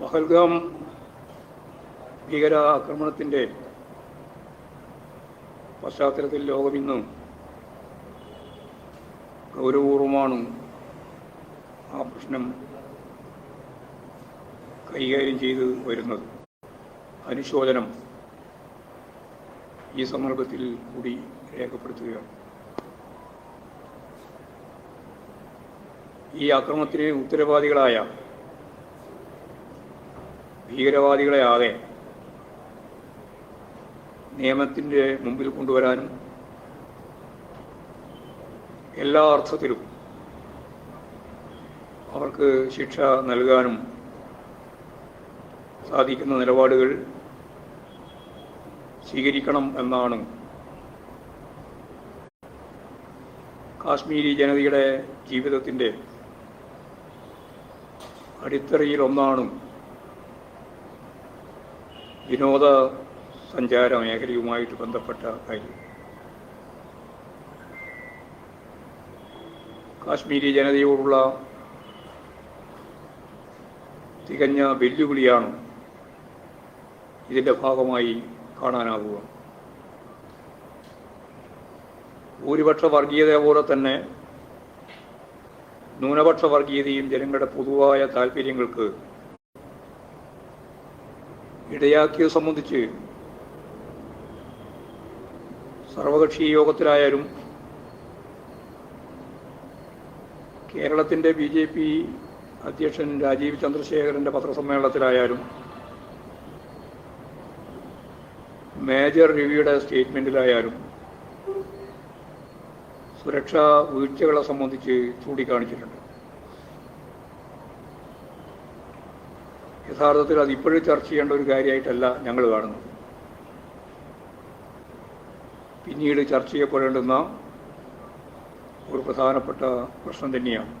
പഹൽഗാം ഭീകരാക്രമണത്തിന്റെ പശ്ചാത്തലത്തിൽ ലോകമിന്ന് ഗൗരവപൂർവമാണ് ആ പ്രശ്നം കൈകാര്യം ചെയ്ത് വരുന്നത്. അനുശോചനം ഈ സന്ദർഭത്തിൽ കൂടി രേഖപ്പെടുത്തുകയാണ്. ഈ ആക്രമണത്തിന് ഉത്തരവാദികളായ ഭീകരവാദികളെ ആകെ നിയമത്തിന്റെ മുമ്പിൽ കൊണ്ടുവരാനും എല്ലാ അർത്ഥത്തിലും അവർക്ക് ശിക്ഷ നൽകാനും സാധിക്കുന്ന നിലപാടുകൾ സ്വീകരിക്കണം എന്നാണ് കാശ്മീരി ജനതയുടെ ജീവിതത്തിന്റെ അടിത്തറയിൽ ഒന്നാണ് വിനോദ സഞ്ചാര മേഖലയുമായിട്ട് ബന്ധപ്പെട്ട കാര്യം. കാശ്മീരി ജനതയോടുള്ള തികഞ്ഞ വെല്ലുവിളിയാണ് ഇതിന്റെ ഭാഗമായി കാണാനാവുക. ഭൂരിപക്ഷ വർഗീയത പോലെ തന്നെ ന്യൂനപക്ഷ വർഗീയതയും ജനങ്ങളുടെ പൊതുവായ താല്പര്യങ്ങൾക്ക് ഇടയാക്കിയത് സംബന്ധിച്ച് സർവകക്ഷി യോഗത്തിലായാലും കേരളത്തിന്റെ ബി ജെ പി അധ്യക്ഷൻ രാജീവ് ചന്ദ്രശേഖരന്റെ പത്രസമ്മേളനത്തിലായാലും മേജർ രവിയുടെ സ്റ്റേറ്റ്മെന്റിലായാലും സുരക്ഷാ വീഴ്ചകളെ സംബന്ധിച്ച് ചൂണ്ടിക്കാണിച്ചിട്ടുണ്ട്. യഥാർത്ഥത്തിൽ അത് ഇപ്പോഴും ചർച്ച ചെയ്യേണ്ട ഒരു കാര്യമായിട്ടല്ല ഞങ്ങൾ കാണുന്നു പിന്നീട് ചർച്ച ചെയ്യപ്പെടേണ്ടുന്ന ഒരു പ്രധാനപ്പെട്ട പ്രശ്നം തന്നെയാണ്.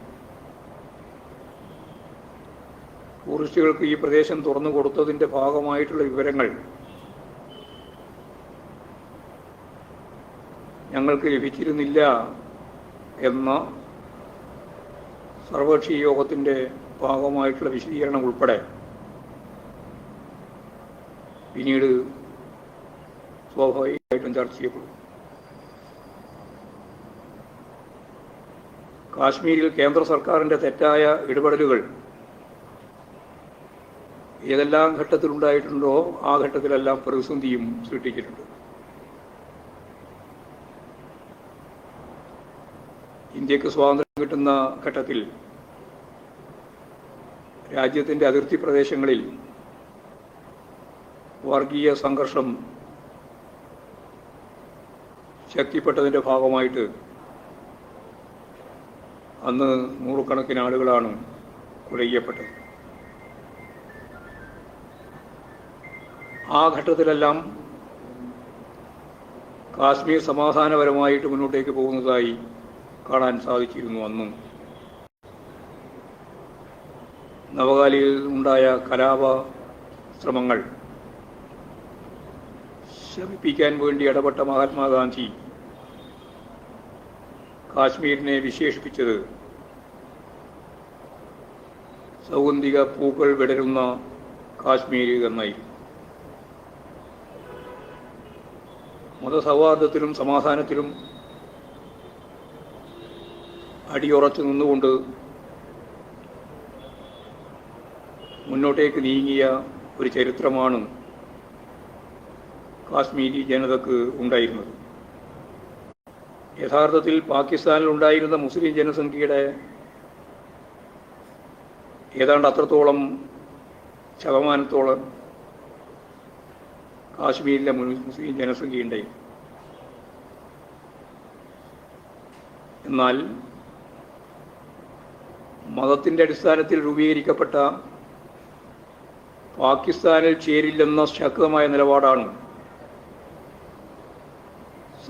ടൂറിസ്റ്റുകൾക്ക് ഈ പ്രദേശം തുറന്നു കൊടുത്തതിന്റെ ഭാഗമായിട്ടുള്ള വിവരങ്ങൾ ഞങ്ങൾക്ക് ലഭിച്ചിരുന്നില്ല എന്ന സർവകക്ഷി യോഗത്തിന്റെ ഭാഗമായിട്ടുള്ള വിശദീകരണം ഉൾപ്പെടെ പിന്നീട് സ്വാഭാവികമായിട്ടും ചർച്ച ചെയ്യപ്പെടും. കാശ്മീരിൽ കേന്ദ്ര സർക്കാരിന്റെ തെറ്റായ ഇടപെടലുകൾ ഏതെല്ലാം ഘട്ടത്തിലുണ്ടായിട്ടുണ്ടോ ആ ഘട്ടത്തിലെല്ലാം പ്രതിസന്ധിയും സൃഷ്ടിച്ചിട്ടുണ്ട്. ഇന്ത്യയ്ക്ക് സ്വാതന്ത്ര്യം കിട്ടുന്ന ഘട്ടത്തിൽ രാജ്യത്തിന്റെ അതിർത്തി പ്രദേശങ്ങളിൽ വർഗീയ സംഘർഷം ശക്തിപ്പെട്ടതിന്റെ ഭാഗമായിട്ട് അന്ന് നൂറുകണക്കിന് ആളുകളാണ് കൊല ആ ഘട്ടത്തിലെല്ലാം കാശ്മീർ സമാധാനപരമായിട്ട് മുന്നോട്ടേക്ക് പോകുന്നതായി കാണാൻ സാധിച്ചിരുന്നു അന്നും. നവകാലിയിൽ ഉണ്ടായ കലാപ ശ്രമങ്ങൾ ശമിപ്പിക്കാൻ വേണ്ടി ഇടപെട്ട മഹാത്മാഗാന്ധി കാശ്മീരിനെ വിശേഷിപ്പിച്ചത് സൗഗന്ധിക പൂക്കൾ വിടരുന്ന കാശ്മീർ എന്നായിരുന്നു. മതസൗഹാർദ്ദത്തിലും സമാധാനത്തിലും അടിയുറച്ചു നിന്നുകൊണ്ട് മുന്നോട്ടേക്ക് നീങ്ങിയ ഒരു ചരിത്രമാണ് കാശ്മീരി ജനതക്ക് ഉണ്ടായിരുന്നത്. യഥാർത്ഥത്തിൽ പാകിസ്ഥാനിൽ ഉണ്ടായിരുന്ന മുസ്ലിം ജനസംഖ്യയുടെ ഏതാണ്ട് അത്രത്തോളം ശതമാനത്തോളം കാശ്മീരിലെ മുസ്ലിം ജനസംഖ്യ ജനസംഖ്യയുണ്ടായി എന്നാൽ മതത്തിന്റെ അടിസ്ഥാനത്തിൽ രൂപീകരിക്കപ്പെട്ട പാകിസ്ഥാനിൽ ചേരില്ലെന്ന ശക്തമായ നിലപാടാണ്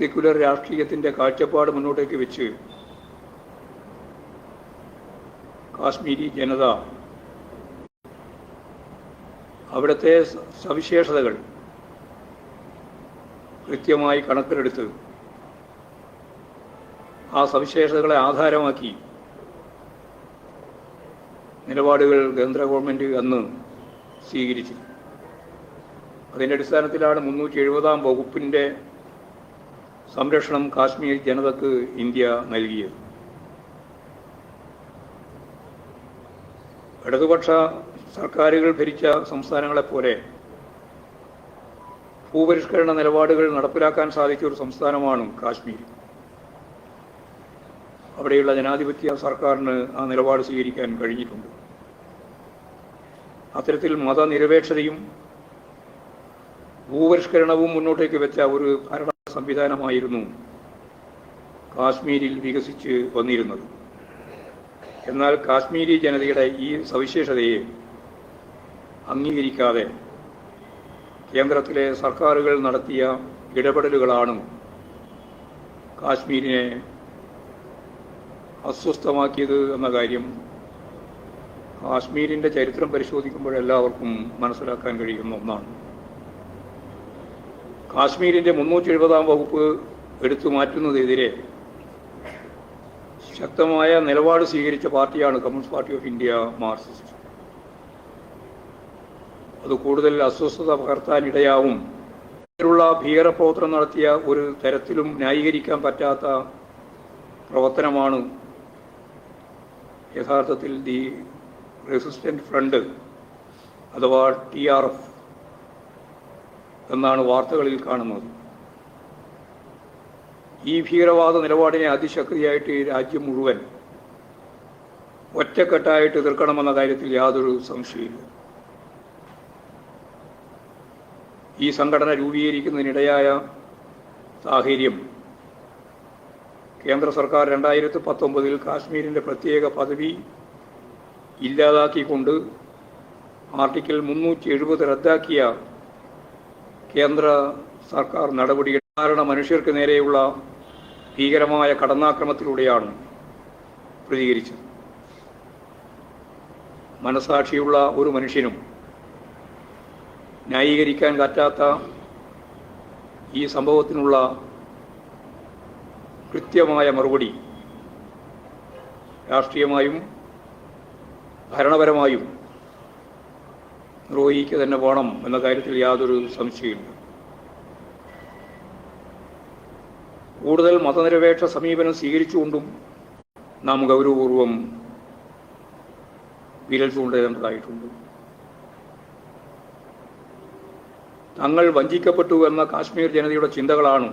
സെക്യുലർ രാഷ്ട്രീയത്തിന്റെ കാഴ്ചപ്പാട് മുന്നോട്ടേക്ക് വെച്ച് കാശ്മീരി ജനത അവിടുത്തെ സവിശേഷതകൾ കൃത്യമായി കണക്കിലെടുത്ത് ആ സവിശേഷതകളെ ആധാരമാക്കി നിലപാടുകൾ കേന്ദ്ര ഗവൺമെന്റ് അന്ന് സ്വീകരിച്ചു അതിന്റെ അടിസ്ഥാനത്തിലാണ് മുന്നൂറ്റി എഴുപതാം വകുപ്പിന്റെ സംരക്ഷണം കാശ്മീർ ജനതക്ക് ഇന്ത്യ നൽകിയത്. ഇടതുപക്ഷ സർക്കാരുകൾ ഭരിച്ച സംസ്ഥാനങ്ങളെപ്പോലെ ഭൂപരിഷ്കരണ നിലപാടുകൾ നടപ്പിലാക്കാൻ സാധിച്ച ഒരു സംസ്ഥാനമാണ് കാശ്മീർ. അവിടെയുള്ള ജനാധിപത്യ സർക്കാരിന് ആ നിലപാട് സ്വീകരിക്കാൻ കഴിഞ്ഞിട്ടുണ്ട്. അത്തരത്തിൽ മതനിരപേക്ഷതയും ഭൂപരിഷ്കരണവും മുന്നോട്ടേക്ക് വെച്ച ഒരു ഭരണ സംവിധാനമായിരുന്നു കാശ്മീരിൽ വികസിച്ച് വന്നിരുന്നത്. എന്നാൽ കാശ്മീരി ജനതയുടെ ഈ സവിശേഷതയെ അംഗീകരിക്കാതെ കേന്ദ്രത്തിലെ സർക്കാരുകൾ നടത്തിയ ഇടപെടലുകളാണ് കാശ്മീരിനെ അസ്വസ്ഥമാക്കിയത് എന്ന കാര്യം കാശ്മീരിന്റെ ചരിത്രം പരിശോധിക്കുമ്പോൾ എല്ലാവർക്കും മനസ്സിലാക്കാൻ കഴിയുന്ന ഒന്നാണ്. കാശ്മീരിന്റെ മുന്നൂറ്റി എഴുപതാം വകുപ്പ് എടുത്തു മാറ്റുന്നതിനെതിരെ ശക്തമായ നിലപാട് സ്വീകരിച്ച പാർട്ടിയാണ് Communist Party of India Marxist. അത് കൂടുതൽ അസ്വസ്ഥത പകർത്താനിടയാവും ഇതിലുള്ള ഭീകരപ്രവർത്തനം നടത്തിയ ഒരു തരത്തിലും ന്യായീകരിക്കാൻ പറ്റാത്ത പ്രവർത്തനമാണ് യഥാർത്ഥത്തിൽ ദി റെസിസ്റ്റന്റ് ഫ്രണ്ട് അഥവാ ടി ആർ എഫ്. എന്നാണ് വാർത്തകളിൽ കാണുന്നത്. ഈ ഭീകരവാദ നിലപാടിനെ അതിശക്തിയായിട്ട് ഈ രാജ്യം മുഴുവൻ ഒറ്റക്കെട്ടായിട്ട് എതിർക്കണമെന്ന കാര്യത്തിൽ യാതൊരു സംശയമില്ല ഈ സംഘടന രൂപീകരിക്കുന്നതിനിടയായ സാഹചര്യം കേന്ദ്ര സർക്കാർ രണ്ടായിരത്തി പത്തൊമ്പതിൽ കാശ്മീരിന്റെ പ്രത്യേക പദവി ഇല്ലാതാക്കിക്കൊണ്ട് ആർട്ടിക്കിൾ മുന്നൂറ്റി എഴുപത് റദ്ദാക്കിയ കേന്ദ്ര സർക്കാർ നടപടികൾ സാധാരണ മനുഷ്യർക്ക് നേരെയുള്ള ഭീകരമായ കടന്നാക്രമത്തിലൂടെയാണ് പ്രതികരിച്ചത്. മനസാക്ഷിയുള്ള ഒരു മനുഷ്യനും ന്യായീകരിക്കാൻ പറ്റാത്ത ഈ സംഭവത്തിനുള്ള കൃത്യമായ മറുപടി രാഷ്ട്രീയമായും ഭരണപരമായും നിർവഹിക്കുക തന്നെ വേണം എന്ന കാര്യത്തിൽ യാതൊരു സംശയമില്ല കൂടുതൽ മതനിരപേക്ഷ സമീപനം സ്വീകരിച്ചുകൊണ്ടും നാം ഗൗരവപൂർവം വിരൽ ചൂണ്ടേണ്ടതായിട്ടുണ്ട്. തങ്ങൾ വഞ്ചിക്കപ്പെട്ടു എന്ന കാശ്മീർ ജനതയുടെ ചിന്തകളാണ്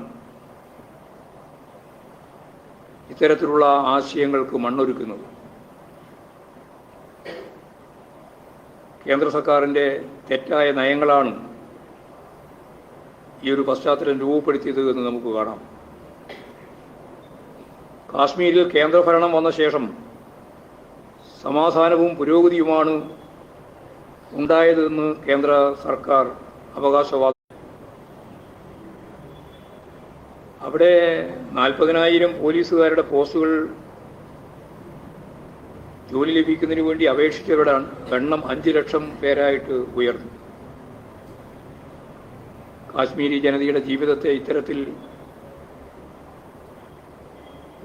ഇത്തരത്തിലുള്ള ആശയങ്ങൾക്ക് മണ്ണൊരുക്കുന്നത്. കേന്ദ്ര സർക്കാരിന്റെ തെറ്റായ നയങ്ങളാണ് ഈ ഒരു പശ്ചാത്തലം രൂപപ്പെടുത്തിയത് എന്ന് നമുക്ക് കാണാം. കാശ്മീരിൽ കേന്ദ്രഭരണം വന്ന ശേഷം സമാധാനവും പുരോഗതിയുമാണ് ഉണ്ടായതെന്ന് കേന്ദ്ര സർക്കാർ അവകാശവാദം. അവിടെ നാൽപ്പതിനായിരം പോലീസുകാരുടെ പോസ്റ്റുകൾ ജോലി ലഭിക്കുന്നതിന് വേണ്ടി അപേക്ഷിച്ചവരുടെ എണ്ണം അഞ്ച് ലക്ഷം പേരായിട്ട് ഉയർന്നു. കാശ്മീരി ജനതയുടെ ജീവിതത്തെ ഇത്തരത്തിൽ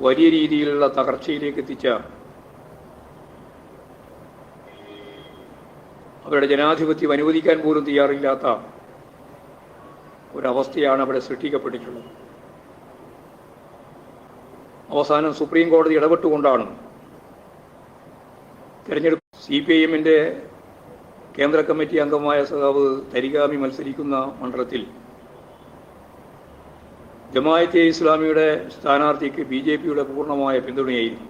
വലിയ രീതിയിലുള്ള തകർച്ചയിലേക്ക് എത്തിച്ച അവരുടെ ജനാധിപത്യം അനുവദിക്കാൻ പോലും തയ്യാറില്ലാത്ത ഒരവസ്ഥയാണ് അവിടെ സൃഷ്ടിക്കപ്പെട്ടിട്ടുള്ളത്. അവസാനം സുപ്രീം കോടതി ഇടപെട്ടുകൊണ്ടാണ് തെരഞ്ഞെടുപ്പ് സി പി ഐ എമ്മിന്റെ കേന്ദ്ര കമ്മിറ്റി അംഗമായ സഖാവ് തരികാമി മത്സരിക്കുന്ന മണ്ഡലത്തിൽ ജമായത്തെ ഇസ്ലാമിയുടെ സ്ഥാനാർത്ഥിക്ക് ബി ജെ പിയുടെ പൂർണമായ പിന്തുണയായിരുന്നു.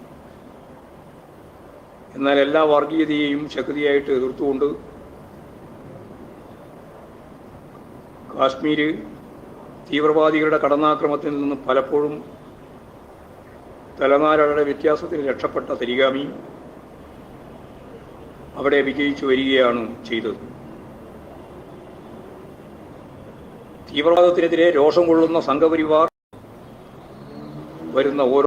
എന്നാൽ എല്ലാ വർഗീയതയെയും ശക്തിയായിട്ട് എതിർത്തുകൊണ്ട് കാശ്മീര് തീവ്രവാദികളുടെ കടന്നാക്രമത്തിൽ നിന്ന് പലപ്പോഴും തലനാരയുടെ വ്യത്യാസത്തിൽ രക്ഷപ്പെട്ട തരിഗാമി അവിടെ വിജയിച്ചു വരികയാണ് ചെയ്തത്. തീവ്രവാദത്തിനെതിരെ രോഷം കൊള്ളുന്ന സംഘപരിവാർ വരുന്ന ഓരോ